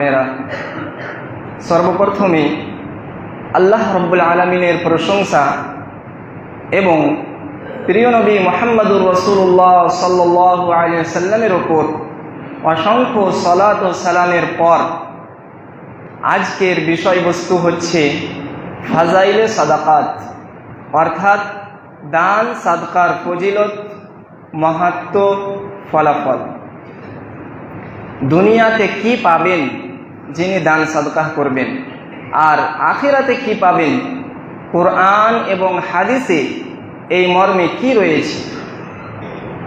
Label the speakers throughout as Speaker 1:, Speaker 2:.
Speaker 1: মেয়েরা সর্বপ্রথমে আল্লাহ রব্বুল আলমিনের প্রশংসা এবং প্রিয় নবী মোহাম্মদুর রসুল্লাহ সাল্লাহ আলিয়া সাল্লামের ওপর অসংখ্য সলাত ও সালামের পর আজকের বিষয়বস্তু হচ্ছে ফাজাইলে সাদাকাত, অর্থাৎ দান, সাদকার ফজিলত মাহাত্ম ফলাফল। দুনিয়াতে কি পাবেন যিনি দান সাদকাহ করবেন। আর আখেরাতে কি পাবেন? কোরআন এবং হাদিসে এই মর্মে কি রয়েছে?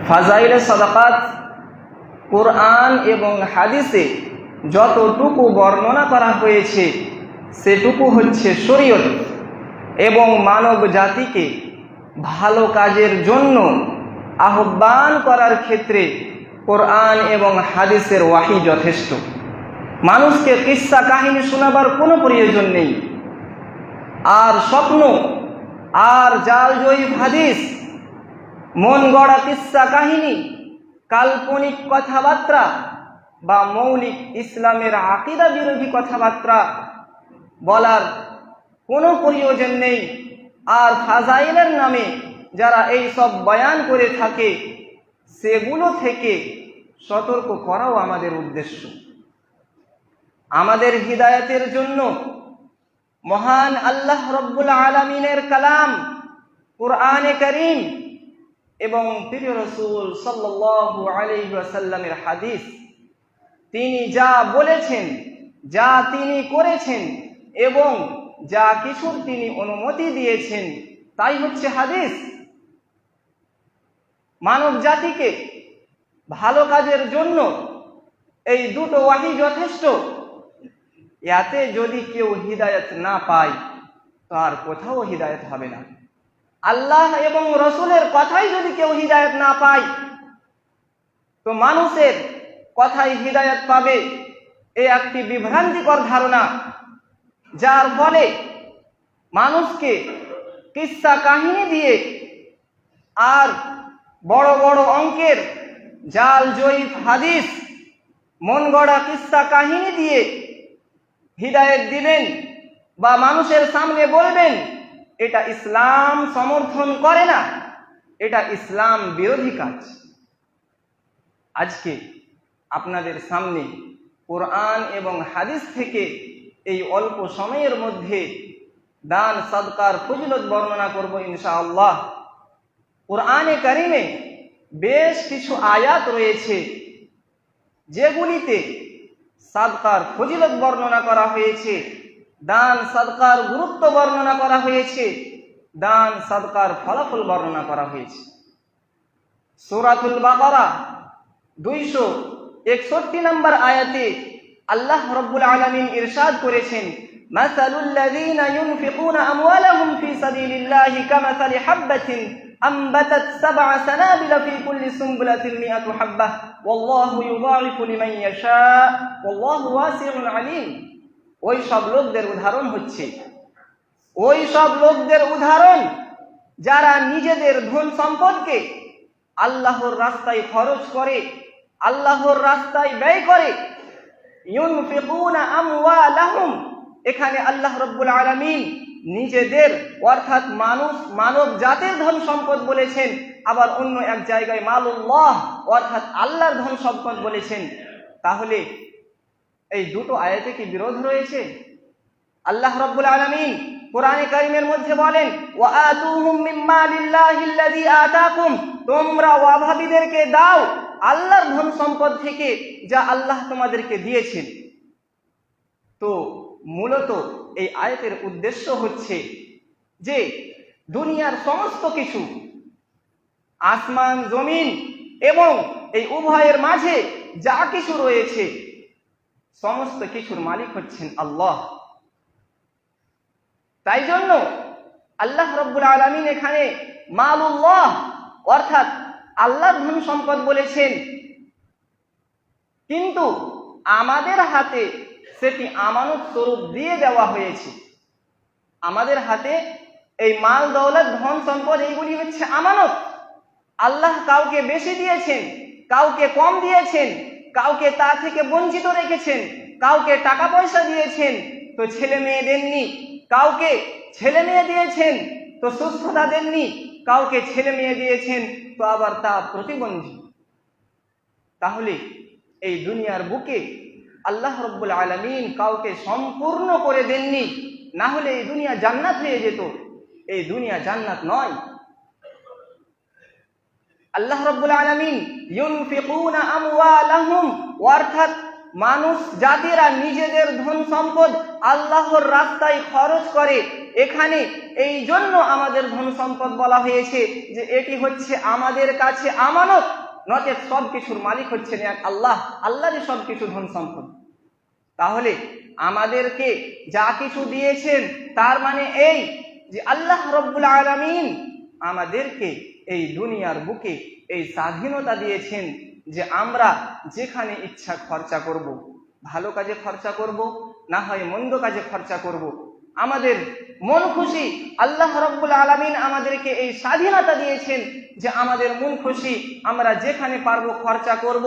Speaker 1: ফাজাইলে সাদাকাত, কোরআন এবং হাদিসে যতটুকু বর্ণনা করা হয়েছে, সেটুকু হচ্ছে শরীয়ত এবং মানব জাতিকে ভালো কাজের জন্য আহ্বান করার ক্ষেত্রে কোরআন এবং হাদিসের ওয়াহি যথেষ্ট। মানুষকে কিস্সা কাহিনী শোনাবার কোনো প্রয়োজন নেই। আর স্বপ্ন, আর জাল জয়ী হাদিস, মন গড়া কিস্সা কাহিনী, কাল্পনিক কথাবার্তা বা মৌলিক ইসলামের আকিদা বিরোধী কথাবার্তা বলার কোনো প্রয়োজন নেই। আর ফাজাইলের নামে যারা এই সব বয়ান করে থাকে, সেগুলো থেকে সতর্ক করাও আমাদের উদ্দেশ্য। আমাদের হৃদায়তের জন্য মহান আল্লাহ রব্বুল আলমিনের কালাম কোরআনে করিম এবং প্রিয় রসুল সাল্লু আলহিসাল্লামের হাদিস, তিনি যা বলেছেন, যা তিনি করেছেন এবং যা কিছুর তিনি অনুমতি দিয়েছেন, তাই হচ্ছে হাদিস। মানব জাতিকে ভালো কাজের জন্য এই দুটো ওয়াহি যথেষ্ট। ইয়াতে যদি কেউ হৃদায়ত না পায় তো আর কোথাও হৃদায়ত হবে না। আল্লাহ এবং রসুলের কথাই যদি কেউ হৃদায়ত না পায়, তো মানুষের কথাই হৃদায়ত পাবে। এ একটি বিভ্রান্তিকর ধারণা, যার ফলে মানুষকে কিস্সা কাহিনী দিয়ে আর বড় বড় অঙ্কের জাল জয়ীফ হাদিস মন গড়া কিস্সা কাহিনী দিয়ে হৃদায়ত দিবেন বা মানুষের সামনে বলবেন, এটা ইসলাম সমর্থন করে না, এটা ইসলাম বিরোধী কাজ। আজকে আপনাদের সামনে কোরআন এবং হাদিস থেকে এই অল্প সময়ের মধ্যে দান সদকার ফজিলত বর্ণনা করব ইনশাআল্লাহ। কোরআনে কারিমে বেশ কিছু আয়াত রয়েছে, যেগুলিতে সাদকার ফজিলত বর্ণনা করা হয়েছে দান সাদকার গুরুত্ব বর্ণনা করা হয়েছে দান সাদকার ফলাফল বর্ণনা করা হয়েছে সুরাতুল বাকারা দুইশো একষট্টি নম্বর আয়াতে আল্লাহ রব্বুল আলমিন ইরশাদ করেছেন مثل الذين ينفقون أموالهم في سبيل الله كمثل حبة أنبتت سبع سنابل في كل سنبلة مئة حبة والله يضاعف لمن يشاء والله واسع عليم ওই সব লোকদের উদাহরণ হচ্ছে ওই সব লোকদের উদাহরণ যারা নিজেদের ধন সম্পদকে আল্লাহর রাস্তায় খরচ করে আল্লাহর রাস্তায় ব্যয় করে ইউনফিকুনা আমওয়ালাহুম এখানে আল্লাহ রব্বুল আলামিন নিজেদের, অর্থাৎ মানুষ, মানব জাতের ধন সম্পদ বলেছেন, আবার অন্য এক জায়গায় মালুল্লাহ, অর্থাৎ আল্লাহর ধন সম্পদ বলেছেন। তাহলে এই দুটো আয়াতে কি বিরোধ রয়েছে? আল্লাহ রব্বুল আলামিন কোরআনে কারিমের মধ্যে বলেন তোমরা অভাবীদেরকে দাও আল্লাহর ধন সম্পদ থেকে যা আল্লাহ তোমাদেরকে দিয়েছেন। তো মূলত এই আয়াতের উদ্দেশ্য হচ্ছে যে দুনিয়ার সমস্ত কিছু, আসমান, জমিন এবং এই উভয়ের মাঝে যা কিছু রয়েছে, সমস্ত কিছুর মালিক হচ্ছেন আল্লাহ। তাই জন্য আল্লাহ রব্বুল আলমিন এখানে মালুল্লাহ অর্থাৎ আল্লাহ ধন সম্পদ বলেছেন। কিন্তু আমাদের হাতে সেটি আমানত স্বরূপ দিয়ে দেওয়া হয়েছে। আমাদের হাতে এই মাল, দৌলত, ধন, সম্পদ, এইগুলি হচ্ছে আমানত। আল্লাহ কাউকে বেশি দিয়েছেন, কাউকে কম দিয়েছেন, কাউকে তা থেকে বঞ্চিত রেখেছেন, কাউকে টাকা পয়সা দিয়েছেন, তো ছেলে মেয়ে দেননি। কাউকে ছেলে মেয়ে দিয়েছেন, তো সুস্থতা দেননি। কাউকে ছেলে মেয়ে দিয়েছেন, তো আবার তা প্রতিবন্ধী। তাহলে এই দুনিয়ার বুকে আল্লাহ রব্বুল আলমিন কাউকে সম্পূর্ণ করে দেননি, না হলে এই দুনিয়া জান্নাত হয়ে যেত। এই দুনিয়া জান্নাত নয়। আল্লাহ রব্বুল আলমিন অর্থাৎ মানুষ জাতিরা নিজেদের ধন সম্পদ আল্লাহর রাস্তায় খরচ করে, এখানে এই জন্য আমাদের ধন সম্পদ বলা হয়েছে যে এটি হচ্ছে আমাদের কাছে আমানত। নচেত সব কিছুর মালিক হচ্ছেন এক আল্লাহ, আল্লাহরই সব কিছু ধন সম্পদ তাহলে আমাদেরকে যা কিছু দিয়েছেন, তার মানে এই যে আল্লাহ রব্বুল আলমিন আমাদেরকে এই দুনিয়ার বুকে এই স্বাধীনতা দিয়েছেন যে আমরা যেখানে ইচ্ছা খরচা করব। ভালো কাজে খরচা করব, না হয় মন্দ কাজে খরচা করব। আমাদের মন খুশি, আল্লাহ রব্বুল আলমিন আমাদেরকে এই স্বাধীনতা দিয়েছেন যে আমাদের মন খুশি, আমরা যেখানে পারব খরচা করব।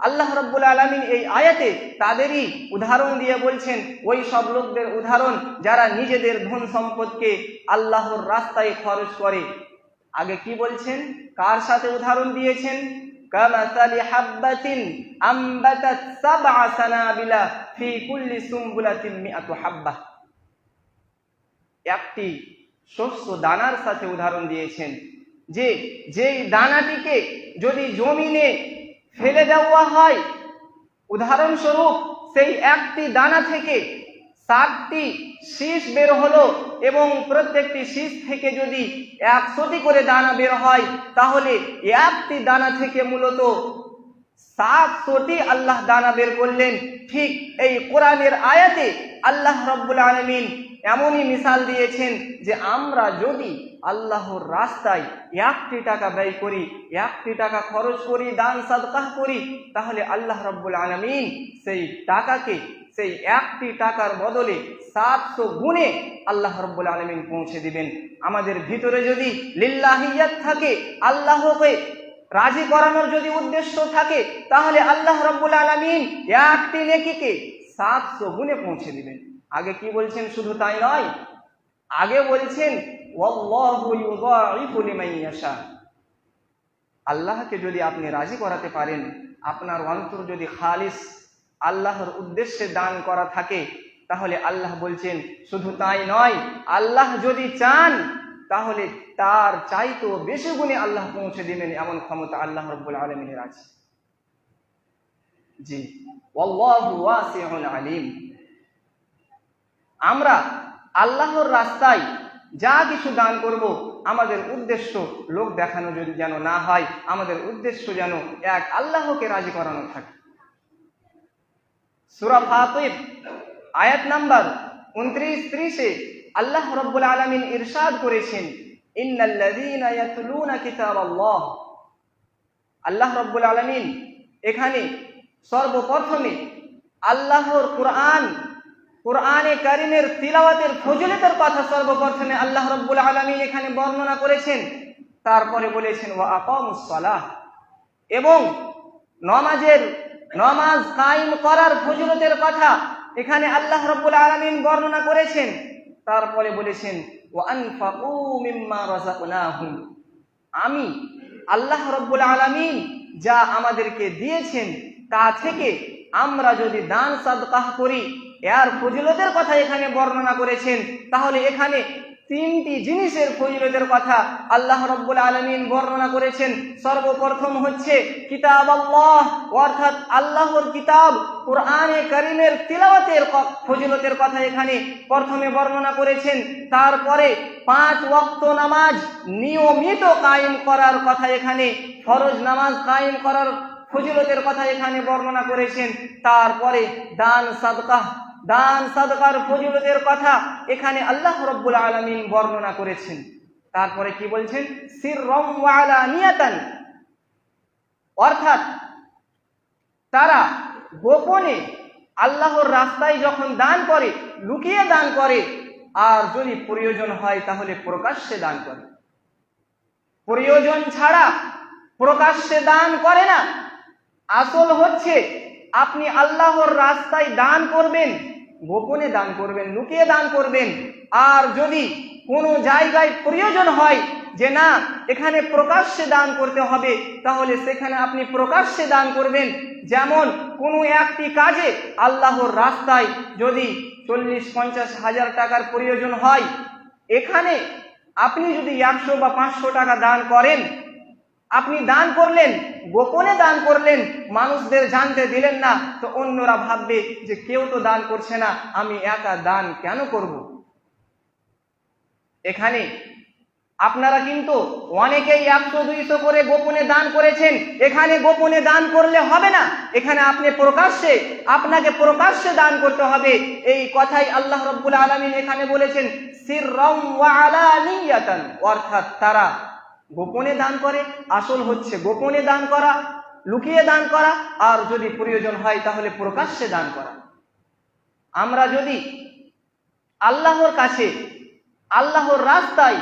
Speaker 1: আল্লাহ রব্বুল আলমিন এই আয়াতে তাদেরই উদাহরণ দিয়ে বলছেন, ওই সব লোকদের উদাহরণ যারা নিজেদের ধন সম্পদকে আল্লাহর রাস্তায় খরচ করে। আগে কি বলছেন? কার সাথে উদাহরণ দিয়েছেন? আম্বাতাত সাবআ সানাবিলা ফি কুল্লি সুমবুলাতিন মিআতু হাব্বাহ। একটি শস্য দানার সাথে উদাহরণ দিয়েছেন যে, যেই দানাটিকে যদি জমিনে ফেলে দেওয়া হয়, উদাহরণস্বরূপ সেই একটি দানা থেকে সাতটি শীষ বের হলো এবং প্রত্যেকটি শীষ থেকে যদি একশোটি করে দানা বের হয়, তাহলে একটি দানা থেকে মূলত সাতশোটি আল্লাহ দানা বের করলেন। ঠিক এই কোরআনের আয়াতে আল্লাহ রব্বুল আলমিন এমনই মিসাল দিয়েছেন যে আমরা যদি আল্লাহর রাস্তায় একটি টাকা ব্যয় করি, একটি টাকা খরচ করি, দান, সাদকাহ করি, তাহলে আল্লাহ রব্বুল আলমিন সেই টাকাকে, সেই একটি টাকার বদলে সাতশো গুণে আল্লাহ রব্বুল আলমিন পৌঁছে দিবেন। আমাদের ভিতরে যদি লিল্লাহিয়াত থাকে, আল্লাহকে রাজি করানোর যদি উদ্দেশ্য থাকে, তাহলে আল্লাহ রব্বুল আলমিন একটি নেকিকে সাতশো গুণে পৌঁছে দিবেন। আগে কি বলছেন? শুধু তাই নয়, আগে বলছেন আল্লাহকে যদি আপনি রাজি করাতে পারেন, আপনার অন্তর যদি খালিস, আল্লাহর উদ্দেশ্যে দান করা থাকে, তাহলে আল্লাহ বলছেন, শুধু তাই নয়, আল্লাহ যদি চান তাহলে তার চাইতো বেশি গুণে আল্লাহ পৌঁছে দিবেন এমন ক্ষমতা আল্লাহ রব্বুল আলমিনের আছে। জি। আলিম। আমরা আল্লাহর রাস্তায় যা কিছু দান করব, আমাদের উদ্দেশ্য লোক দেখানো যদি যেন না হয়, আমাদের উদ্দেশ্য যেন এক আল্লাহকে রাজি করানো থাকে। সুরা আয়াত নাম্বার উনত্রিশ, ত্রিশে আল্লাহ রব্বুল আলমিন ইরশাদ করেছেন আল্লাহ রব্বুল আলমিন এখানে সর্বপ্রথমে আল্লাহর কোরআন, কোরআনে কারিমের তিলাওয়াতের ফজিলতের কথা সর্বপ্রথমে আল্লাহ রব্বুল আলমিন এখানে বর্ণনা করেছেন। তারপরে বলেছেন ও আকামুসলাহ এবং নমাজের, নমাজ কায়েম করার ফজিলতের কথা এখানে আল্লাহ রব্বুল আলমিন বর্ণনা করেছেন। তারপরে বলেছেন আমি আল্লাহ রব্বুল আলমিন যা আমাদেরকে দিয়েছেন, তা থেকে আমরা যদি দান সাদকাহ করি, এর ফজিলতের কথা এখানে বর্ণনা করেছেন, তাহলে এখানে তিনটি জিনিসের ফজিলতের কথা আল্লাহ রব্বুল আলমিন বর্ণনা করেছেন। সর্বপ্রথম হচ্ছে কিতাব আল্লাহ, অর্থাৎ আল্লাহর কিতাব কোরআনে করিমের তিলাওয়াতের ফজিলতের কথা এখানে প্রথমে বর্ণনা করেছেন। তারপরে পাঁচ ওয়াক্ত নামাজ নিয়মিত কায়েম করার কথা এখানে, ফরজ নামাজ কায়েম করার ফজিলতের কথা এখানে বর্ণনা করেছেন। তারপরে দান, সাদকাহ দান, সাদকার, ফজিলতের কথা এখানে আল্লাহ রব্বুল আলমিন বর্ণনা করেছেন। তারপরে কি বলছেন? সির নিয়াতান অর্থাৎ তারা গোপনে আল্লাহর রাস্তায় যখন দান করে, লুকিয়ে দান করে, আর যদি প্রয়োজন হয় তাহলে প্রকাশ্যে দান করে। প্রয়োজন ছাড়া প্রকাশ্যে দান করে না। আসল হচ্ছে আপনি আল্লাহর রাস্তায় দান করবেন গোপনে দান করবেন, লুকিয়ে দান করবেন। আর যদি কোনো জায়গায় প্রয়োজন হয় যে না, এখানে প্রকাশ্যে দান করতে হবে, তাহলে সেখানে আপনি প্রকাশ্যে দান করবেন। যেমন কোনো একটি কাজে আল্লাহর রাস্তায় যদি চল্লিশ, পঞ্চাশ হাজার টাকার প্রয়োজন হয়, এখানে আপনি যদি একশো বা পাঁচশো টাকা দান করেন আপনি দান করলেন, গোপনে দান করলেন, মানুষদের জানতে দিলেন না, তো অন্যরা ভাববে যে কেউ তো দান করছে না, আমি একা দান কেন করব? এখানে আপনারা কিন্তু অনেকেই একশো দুইশো করে গোপনে দান করেছেন, এখানে গোপনে দান করলে হবে না, এখানে আপনি প্রকাশ্যে, আপনাকে প্রকাশ্যে দান করতে হবে, এই কথাই আল্লাহ রব্বুল আলমিন এখানে বলেছেন ওয়া অর্থাৎ তারা গোপনে দান করে, আসল হচ্ছে গোপনে দান করা, লুকিয়ে দান করা, আর যদি প্রয়োজন হয় তাহলে প্রকাশ্যে দান করা। আমরা যদি আল্লাহর কাছে, আল্লাহর রাস্তায়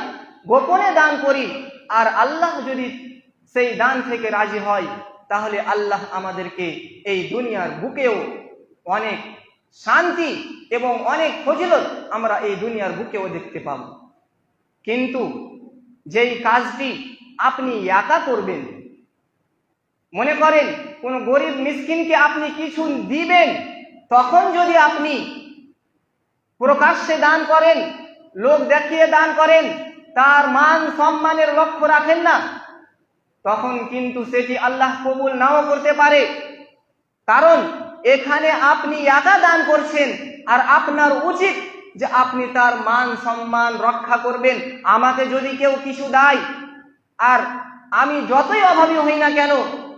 Speaker 1: গোপনে দান করি, আর আল্লাহ যদি সেই দান থেকে রাজি হয়, তাহলে আল্লাহ আমাদেরকে এই দুনিয়ার বুকেও অনেক শান্তি এবং অনেক ফজিলত আমরা এই দুনিয়ার বুকেও দেখতে পাব। কিন্তু যেই কাজটি আপনি একা করবেন, মনে করেন কোন গরিব মিসকিনকে আপনি কিছু দিবেন, তখন যদি আপনি প্রকাশ্যে দান করেন, লোক দেখিয়ে দান করেন, তার মান সম্মানের লক্ষ্য রাখেন না, তখন কিন্তু সেটি আল্লাহ কবুল নাও করতে পারে। কারণ এখানে আপনি একা দান করছেন আর আপনার উচিত যে আপনি তার মান সম্মান রক্ষা করবেন, আমাকে যদি কেউ কিছু দেয়, আর আমি যতই অভাবী হই না কেন,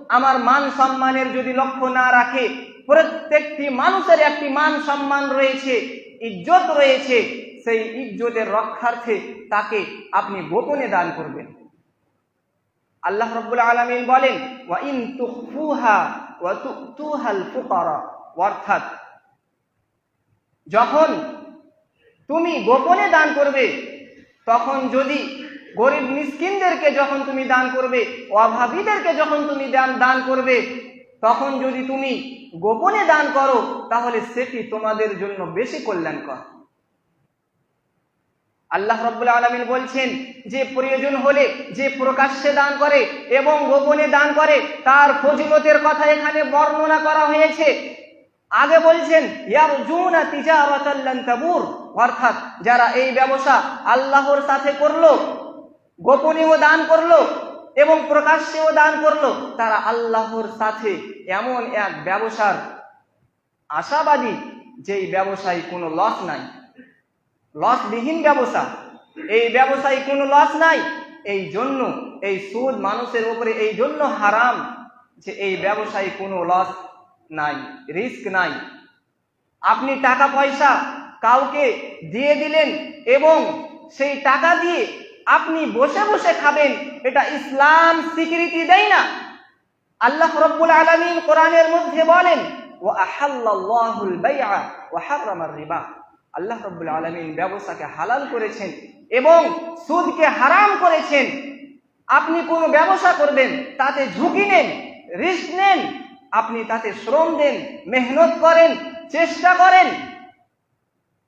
Speaker 1: আমার মান সম্মানের যদি লক্ষ্য না রাখে, প্রত্যেকটি মানুষের একটি মান সম্মান রয়েছে, ইজ্জত রয়েছে, সেই ইজ্জতের রক্ষার্থে তাকে আপনি গোপনে দান করবেন। আল্লাহ রব্বুল আলমিন বলেন ফুকারা। অর্থাৎ, যখন তুমি গোপনে দান করবে, তখন যদি গরিব মিসকিনদেরকে যখন তুমি দান করবে, অভাবীদেরকে যখন তুমি দান দান করবে, তখন যদি তুমি গোপনে দান করো, তাহলে সেটি তোমাদের জন্য বেশি কল্যাণকর। আল্লাহ রব্বুল আলমিন বলছেন, যে প্রয়োজন হলে যে প্রকাশ্যে দান করে এবং গোপনে দান করে, তার ফজিলতের কথা এখানে বর্ণনা করা হয়েছে। আগে বলছেন, ইয়ারজুনা তিজারাতাল্লান তাবুর। অর্থাৎ যারা এই ব্যবসা আল্লাহর সাথে করল, গোপনীয় দান করল এবং প্রকাশ্যেও দান করল, তারা আল্লাহর সাথে এমন এক ব্যবসার আশাবাদী যেই ব্যবসায় কোনো লস নাই। লসবিহীন ব্যবসা। এই ব্যবসায় কোনো লস নাই। এই জন্য এই সুদ মানুষের উপরে এই জন্য হারাম যে এই ব্যবসায় কোনো লস নাই রিস্ক নাই। আপনি টাকা পয়সা কাউকে দিয়ে দিলেন এবং সেই টাকা দিয়ে আপনি বসে বসে খাবেন, এটা ইসলাম স্বীকৃতি দেয় না। আল্লাহ রব্বুল আলমিন কোরআনের মধ্যে বলেন ও আহাল্লাহুল বাইআ ও হারামার রিবা। আল্লাহ রব্বুল আলমিন ব্যবসাকে হালাল করেছেন এবং সুদকে হারাম করেছেন। আপনি কোনো ব্যবসা করবেন, তাতে ঝুঁকি নেন, রিস্ক নেন, আপনি তাতে শ্রম দেন, মেহনত করেন, চেষ্টা করেন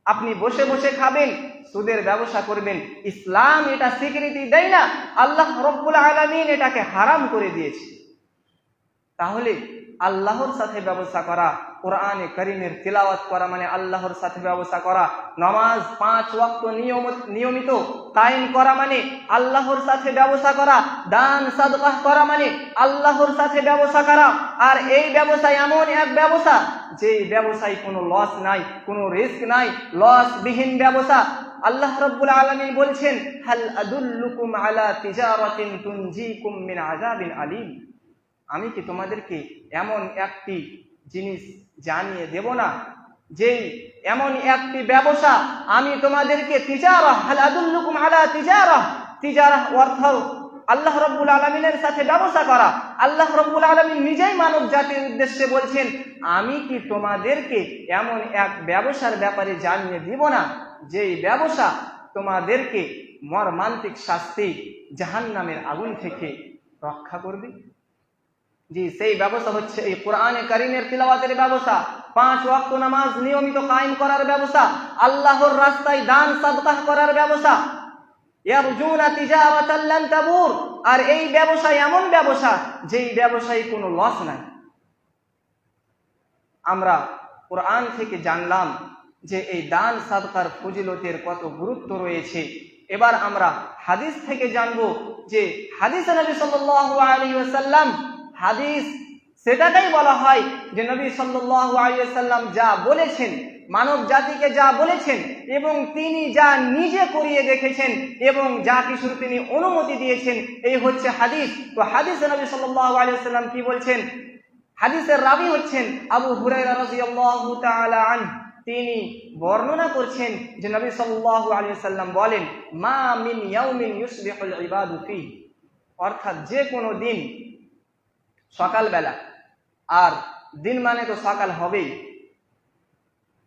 Speaker 1: আপনি বসে বসে খাবেন, সুদের ব্যবসা করবেন। ইসলাম এটা স্বীকৃতি দেয় না। আল্লাহ রব্বুল আলমিন এটাকে হারাম করে দিয়েছে। তাহলে আল্লাহর সাথে ব্যবসা করা, কোরআনে করিমের তিলাওয়াত করা মানে আল্লাহর সাথে ব্যবসা করা, নমাজ পাঁচ ওয়াক্ত নিয়মিত নিয়মিত কায়েম করা মানে আল্লাহর সাথে ব্যবসা করা, দান সাদকাহ করা মানে আল্লাহর সাথে ব্যবসা করা। আর এই ব্যবসা এমন এক ব্যবসা যেই ব্যবসায় কোনো লস নাই, কোনো রিস্ক নাই লস বিহীন ব্যবসা আল্লাহ রব্বুল আলমী বলছেন, হাল আদুল্লুকুম আলা তিজারাতিন তুনজিকুম মিন আযাবিন আলিম। আমি কি তোমাদেরকে এমন একটি জিনিস জানিয়ে দেব না? যেই এমন একটি ব্যবসা আমি তোমাদেরকে আল্লাহ রব্বুল আলমিনের সাথে ব্যবসা করা। আল্লাহ রব্বুল আলমিন নিজেই মানব জাতির উদ্দেশ্যে বলছেন, আমি কি তোমাদেরকে এমন এক ব্যবসার ব্যাপারে জানিয়ে দিব না? যেই ব্যবসা তোমাদেরকে মর্মান্তিক শাস্তি জাহান্নামের আগুন থেকে রক্ষা করবে। জি, সেই ব্যবস্থা হচ্ছে এই কোরআনে কারিমের তিলাওয়াতের ব্যবস্থা। পাঁচ ওয়াক্ত নামাজ নিয়মিত কায়েম করার ব্যবস্থা, আল্লাহর রাস্তায় দান সাদকাহ করার ব্যবস্থা। আর এই ব্যবসা এমন ব্যবসা যেই ব্যবসায় কোনো লস নাই। আমরা কোরআন থেকে জানলাম যে এই দান সাদকার ফজিলতের কত গুরুত্ব রয়েছে। এবার আমরা হাদিস থেকে জানব যে হাদিস নবী সাল্লাল্লাহু আলাইহি ওয়াসাল্লাম হাদিস, সেটাকেই বলা হয় যে নবী ওয়াসাল্লাম যা বলেছেন, মানব জাতিকে যা বলেছেন এবং তিনি যা নিজে করিয়ে দেখেছেন এবং যা কিছুর তিনি অনুমতি দিয়েছেন, এই হচ্ছে হাদিস। তো হাদিস নবী সাল্লাল্লাহু আলাইহি ওয়াসাল্লাম কি বলছেন? হাদিসের রাবি হচ্ছেন আবু আনহু। তিনি বর্ণনা করছেন যে নবী সাল্লাল্লাহু আলাইহি সাল্লাম বলেন, মা মিন ইয়াউমিন অর্থাৎ যে কোনো দিন সকালবেলা। আর দিন মানে তো সকাল হবেই।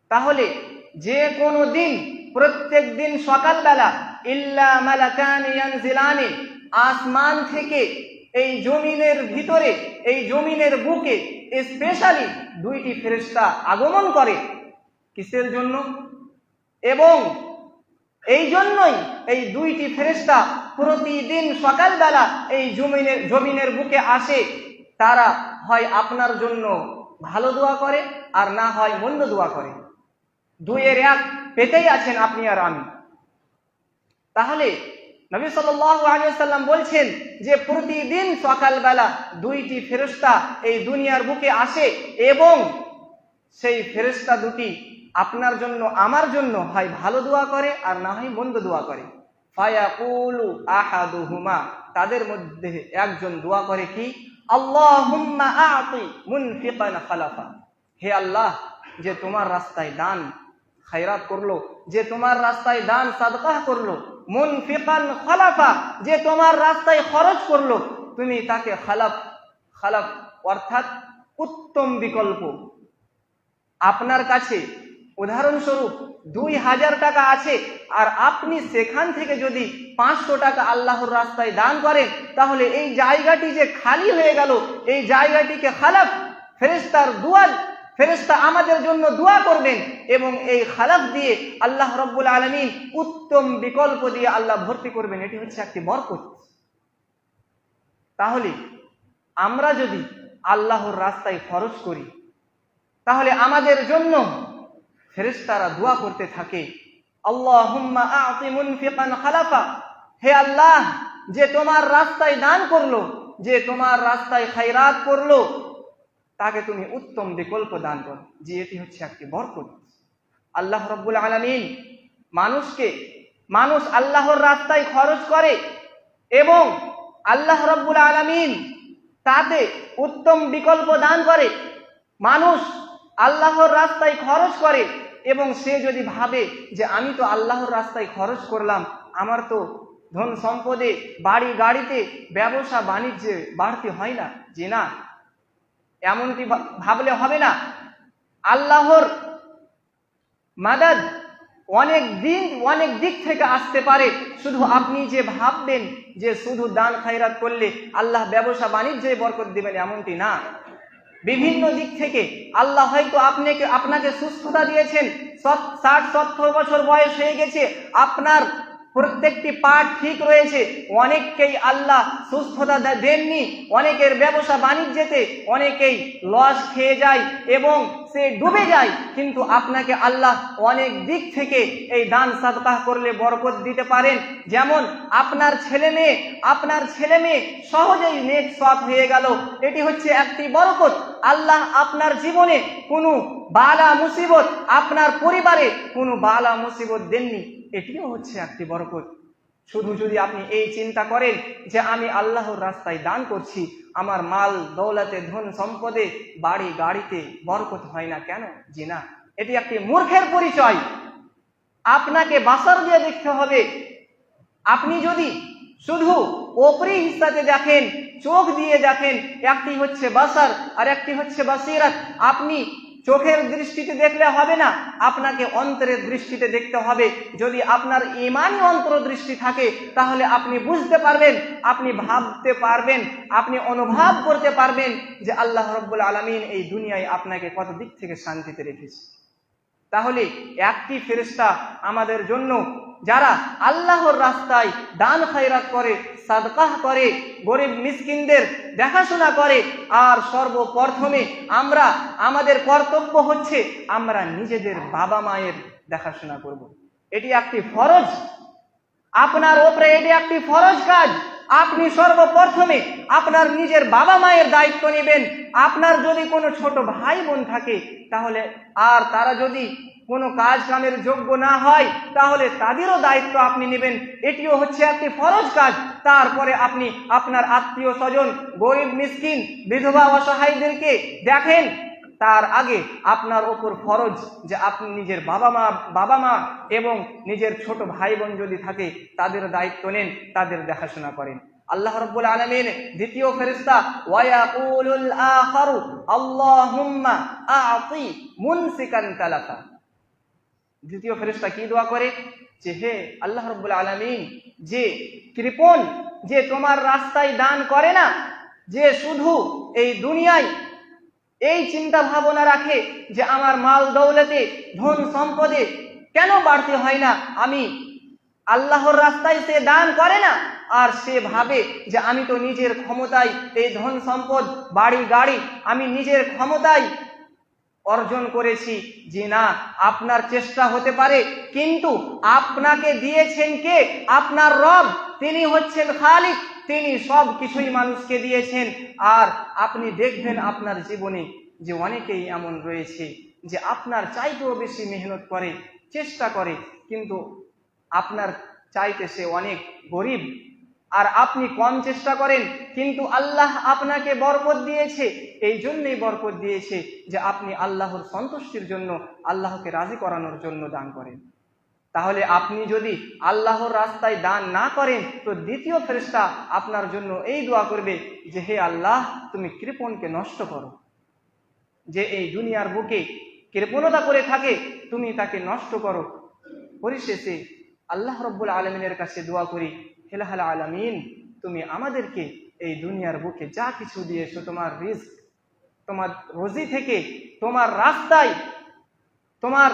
Speaker 1: তাহলে যে কোনো দিন, প্রত্যেক দিন সকালবেলা, ইল্লা মালাকান আসমান থেকে এই জমিনের ভিতরে, এই জমিনের বুকে স্পেশালি দুইটি ফেরেশতা আগমন করে। কিসের জন্য? এবং এই জন্যই এই দুইটি ফেরেশতা প্রতিদিন সকালবেলা এই জমিনের জমিনের বুকে আসে। তারা হয় আপনার জন্য ভালো দোয়া করে আর না হয় মন্দ দোয়া করে। দুইয়ের এক পেতেই আছেন আপনি আর আমি। তাহলে নবী সাল্লাম বলছেন যে প্রতিদিন সকালবেলা দুইটি ফেরেশতা এই দুনিয়ার বুকে আসে এবং সেই ফেরেশতা দুটি আপনার জন্য, আমার জন্য হয় ভালো দোয়া করে আর না হয় মন্দ দোয়া করে। ফায়াকুলু আহাদুহুমা, তাদের মধ্যে একজন দোয়া করে কি? আল্লাহুম্মা আতি মুনফিকান খালাফা। হে আল্লাহ, যে তোমার রাস্তায় দান, খায়রাত করল, যে তোমার রাস্তায় দান সাদকাহ করল, মুনফিকান খালাফা, যে তোমার রাস্তায় খরচ করল, তুমি তাকে খালাফ খালাফ অর্থাৎ উত্তম বিকল্প। আপনার কাছে উদাহরণস্বরূপ দুই হাজার টাকা আছে, আর আপনি সেখান থেকে যদি পাঁচশো টাকা আল্লাহর রাস্তায় দান করেন, তাহলে এই জায়গাটি যে খালি হয়ে গেল, এই জায়গাটিকে খালাফ ফেরেস্তার দুয়ার ফেরেস্তা আমাদের জন্য দোয়া করবেন এবং এই খালাফ দিয়ে আল্লাহ রব্বুল আলমিন উত্তম বিকল্প দিয়ে আল্লাহ ভর্তি করবেন। এটি হচ্ছে একটি বরকত। তাহলে আমরা যদি আল্লাহর রাস্তায় খরচ করি, তাহলে আমাদের জন্য ফেরেশতারা দোয়া করতে থাকে খালাফা। হে আল্লাহ, যে তোমার রাস্তায় দান করল, যে তোমার রাস্তায় খাইরাত করল, তাকে তুমি উত্তম বিকল্প দান করো। যে এটি হচ্ছে একটি বরকত। আল্লাহ রব্বুল আলামিন মানুষকে, মানুষ আল্লাহর রাস্তায় খরচ করে এবং আল্লাহ রব্বুল আলামিন তাতে উত্তম বিকল্প দান করে। মানুষ আল্লাহর রাস্তায় খরচ করে এবং সে যদি ভাবে যে আমি তো আল্লাহর রাস্তায় খরচ করলাম, আমার তো ধন সম্পদে, বাড়ি গাড়িতে, ব্যবসা বাণিজ্যে বাড়তে হয় না, যে না, এমনটি ভাবলে হবে না। আল্লাহর মাদাদ অনেক দিন, অনেক দিক থেকে আসতে পারে। শুধু আপনি যে ভাববেন যে শুধু দান খায়রাত করলে আল্লাহ ব্যবসা বাণিজ্যে বরকত দিবেন এমনটি না। বিভিন্ন দিক থেকে আল্লাহ হয়তো আপনাকে আপনাকে সুস্থতা দিয়েছেন। ষাট, সত্তর বছর বয়স হয়ে গেছে। আপনার প্রত্যেকটি পার্ট ঠিক রয়েছে। অনেককেই আল্লাহ সুস্থতা দেননি, অনেকের ব্যবসা বাণিজ্যেতে অনেকেই লস খেয়ে যায় এবং সে ডুবে যায়। কিন্তু আপনাকে আল্লাহ অনেক দিক থেকে এই দান সাদকাহ করলে বরকত দিতে পারেন। যেমন আপনার ছেলে মেয়ে, আপনার ছেলে মেয়ে সহজেই নেক সৎ হয়ে গেল। এটি হচ্ছে একটি বরকত। আল্লাহ আপনার জীবনে কোনো বালা মুসিবত, আপনার পরিবারে কোনো বালা মুসিবত দেননি। এটিও হচ্ছে একটি বরকত শুধু যদি আপনি এই চিন্তা করেন যে আমি আল্লাহর রাস্তায় দান করছি, আমার মাল, দৌলতে, ধন সম্পদে, বাড়ি, গাড়িতে বরকত হয় না কেন? জি না। এটি একটি মূর্খের পরিচয়। আপনাকে বাসার দিয়ে দেখতে হবে। আপনি যদি শুধু ওপরি হিসাবে দেখেন, চোখ দিয়ে দেখেন, একটি হচ্ছে বাসার আর একটি হচ্ছে বাসিরাত, আপনি চোখের দৃষ্টিতে দেখলে হবে না, আপনাকে অন্তরের দৃষ্টিতে দেখতে হবে। যদি আপনার ইমানই অন্তর্দৃষ্টি থাকে, তাহলে আপনি বুঝতে পারবেন, আপনি ভাবতে পারবেন, আপনি অনুভব করতে পারবেন যে আল্লাহ রব্বুল আলমিন এই দুনিয়ায় আপনাকে কত দিক থেকে শান্তিতে রেখেছে। তাহলে একটি ফেরেশতা আমাদের জন্য, যারা আল্লাহর রাস্তায় দান খায়রাত করে, সাদকাহ করে, গরিব মিসকিনদের দেখাশোনা করে, আর সর্বপ্রথমে আমরা, আমাদের কর্তব্য হচ্ছে আমরা নিজেদের বাবা মায়ের দেখাশোনা করব। এটি একটি ফরজ আপনার ওপরে এটি একটি ফরজ কাজ আপনি সর্বপ্রথমে আপনার নিজের বাবা মায়ের দায়িত্ব নেবেন। আপনার যদি কোনো ছোট ভাই বোন থাকে, তাহলে আর তারা যদি কোনো কাজ কামের যোগ্য না হয়, তাহলে তাদেরও দায়িত্ব আপনি নেবেন। এটিও হচ্ছে একটি ফরজ কাজ। তারপরে আপনি আপনার আত্মীয় স্বজন, গরিব, মিসকিন, বিধবা, অসহায়দেরকে দেখেন তার আগে আপনার ওপর ফরজ যে আপনি নিজের বাবা মা বাবা মা এবং নিজের ছোট ভাই বোন যদি থাকে, তাদের দায়িত্ব নেন, তাদের দেখাশোনা করেন। আল্লাহ রাব্বুল আলামিন দ্বিতীয় তালাফা দ্বিতীয় ফেরিস্তা কি দোয়া করে? যে হে আল্লাহ রাব্বুল আলামিন, যে কৃপণ যে তোমার রাস্তায় দান করে না, যে শুধু এই দুনিয়ায় এই চিন্তা ভাবনা রাখে যে আমার মাল দৌলতে, ধন সম্পদে কেন বাড়তে হয় না? আমি আল্লাহর রাস্তায় সে দান করে না? আর সে ভাবে যে আমি তো নিজের ক্ষমতায় এই ধন সম্পদ, বাড়ি, গাড়ি আমি নিজের ক্ষমতায় অর্জন করেছি যে না, আপনার চেষ্টা হতে পারে, কিন্তু আপনাকে দিয়েছেন কে? আপনার রব। তিনি হচ্ছেন খালিক। তিনি সব কিছুই মানুষকে দিয়েছেন। আর আপনি দেখবেন আপনার জীবনে যে অনেকেই এমন রয়েছে যে আপনার চাইতেও বেশি মেহনত করে, চেষ্টা করে, কিন্তু আপনার চাইতে সে অনেক গরিব। আর আপনি কম চেষ্টা করেন, কিন্তু আল্লাহ আপনাকে বরকত দিয়েছে। এই জন্যই বরকত দিয়েছে যে আপনি আল্লাহর সন্তুষ্টির জন্য, আল্লাহকে রাজি করানোর জন্য দান করেন। তাহলে আপনি যদি আল্লাহর রাস্তায় দান না করেন, তো দ্বিতীয় ফেরেশতা আপনার জন্য এই দোয়া করবে যে, হে আল্লাহ, তুমি কৃপণকে নষ্ট করো। যে এই দুনিয়ার বুকে কৃপণতা করে থাকে, তুমি তাকে নষ্ট করো। পরিশেষে আল্লাহ রব্বুল আলমিনের কাছে দোয়া করি হেলাহাল আলমিন, তুমি আমাদেরকে এই দুনিয়ার বুকে যা কিছু দিয়েছ, তোমার রিস্ক তোমার রোজি থেকে, তোমার রাস্তায়, তোমার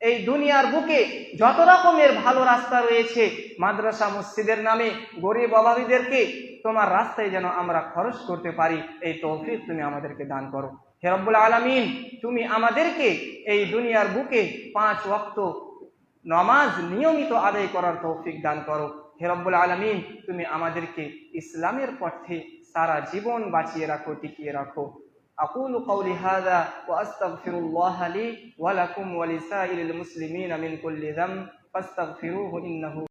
Speaker 1: এই দুনিয়ার বুকে যত রকমের ভালো রাস্তা রয়েছে, মাদ্রাসা মসজিদের নামে গরিব অভাবীদেরকে তোমার রাস্তায় যেন আমরা খরচ করতে পারি, এই তৌফিক তুমি আমাদেরকে দান করো। হে রব্বুল আলমিন, তুমি আমাদেরকে এই দুনিয়ার বুকে পাঁচ ওয়াক্ত নমাজ নিয়মিত আদায় করার তৌফিক দান করো। হে রব্বুল আলমিন, তুমি আমাদেরকে ইসলামের পথে সারা জীবন বাঁচিয়ে রাখো, টিকিয়ে রাখো। أقول قولي هذا وأستغفر الله لي ولكم ولسائر المسلمين من كل ذنب فاستغفروه إنه